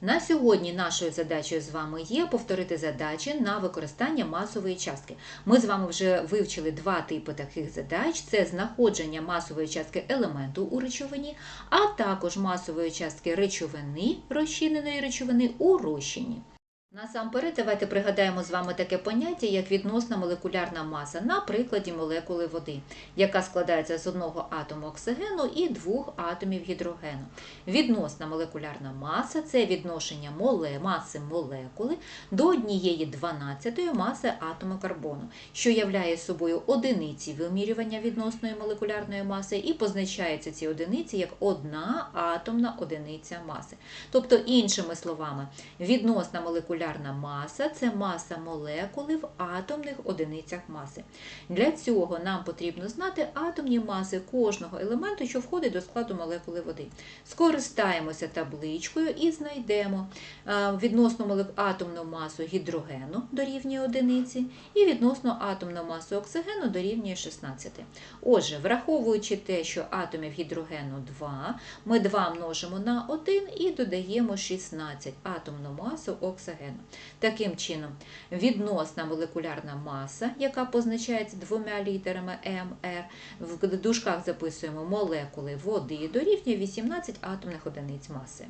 На сьогодні нашою задачею з вами є повторити задачі на використання масової частки. Ми з вами вже вивчили два типи таких задач: це знаходження масової частки елементу у речовині, а також масової частки речовини, розчиненої речовини у розчині. Насамперед, давайте пригадаємо з вами таке поняття, як відносна молекулярна маса на прикладі молекули води, яка складається з одного атому оксигену і двох атомів гідрогену. Відносна молекулярна маса це відношення моле, маси молекули до однієї дванадцятої маси атому карбону, що являє собою одиниці вимірювання відносної молекулярної маси і позначаються ці одиниці як одна атомна одиниця маси. Тобто, іншими словами, відносна молекулярна маса це маса молекули в атомних одиницях маси. Для цього нам потрібно знати атомні маси кожного елементу, що входить до складу молекули води. Скористаємося табличкою і знайдемо е, відносно атомну масу гідрогену дорівнює одиниці і відносно атомну масу оксигену дорівнює 16. Отже, враховуючи те, що атомів гідрогену 2, ми 2 множимо на 1 і додаємо 16 атомну масу оксигену. Таким чином, відносна молекулярна маса, яка позначається двома літерами МР, в дужках записуємо молекули води, дорівнює 18 атомних одиниць маси.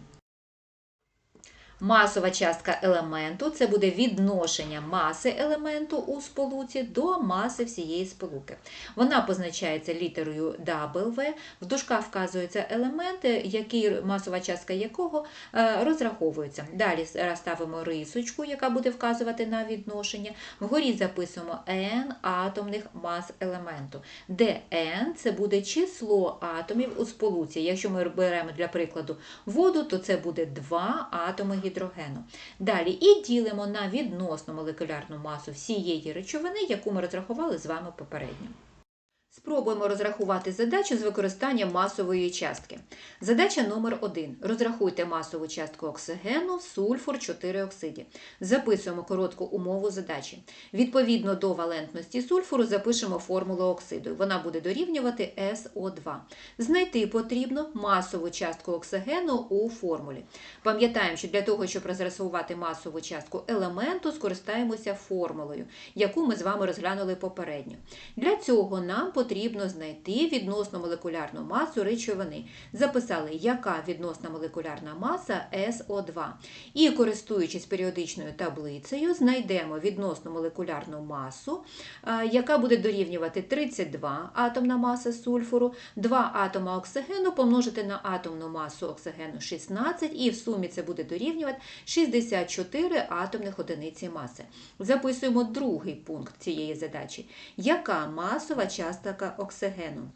Масова частка елементу це буде відношення маси елементу у сполуці до маси всієї сполуки. Вона позначається літерою W, в дужках вказуються елементи, які, масова частка якого е, розраховується. Далі ставимо рисочку, яка буде вказувати на відношення. Вгорі записуємо n атомних мас елементу, де n це буде число атомів у сполуці. Якщо ми беремо для прикладу воду, то це буде 2 атоми гідрогену. Далі і ділимо на відносну молекулярну масу всієї речовини, яку ми розрахували з вами попередньо. Спробуємо розрахувати задачу з використанням масової частки. Задача номер 1. Розрахуйте масову частку оксигену, сульфур 4 оксиді. Записуємо коротку умову задачі. Відповідно до валентності сульфуру запишемо формулу оксиду. Вона буде дорівнювати СО2. Знайти потрібно масову частку оксигену у формулі. Пам'ятаємо, що для того, щоб розрахувати масову частку елементу, скористаємося формулою, яку ми з вами розглянули попередньо. Для цього нам потрібно знайти відносну молекулярну масу речовини. Записали, яка відносна молекулярна маса СО2. І, користуючись періодичною таблицею, знайдемо відносну молекулярну масу, яка буде дорівнювати 32 атомна маса сульфуру, 2 атома оксигену помножити на атомну масу оксигену 16, і в сумі це буде дорівнювати 64 атомних одиниці маси. Записуємо другий пункт цієї задачі. Яка масова частка оксигену?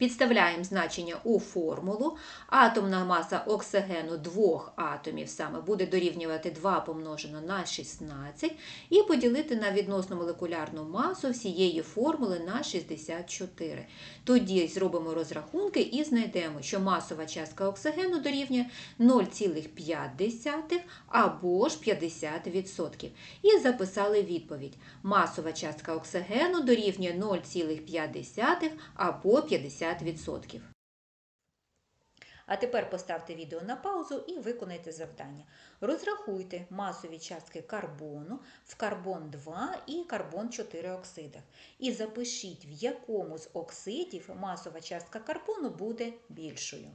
Підставляємо значення у формулу. Атомна маса оксигену двох атомів саме буде дорівнювати 2 помножено на 16 і поділити на відносну молекулярну масу всієї формули на 64. Тоді зробимо розрахунки і знайдемо, що масова частка оксигену дорівнює 0,5 або ж 50%. І записали відповідь. Масова частка оксигену дорівнює 0,5 або 50%. А тепер поставте відео на паузу і виконайте завдання. Розрахуйте масові частки карбону в карбон 2 і карбон 4 оксидах. І запишіть, в якому з оксидів масова частка карбону буде більшою.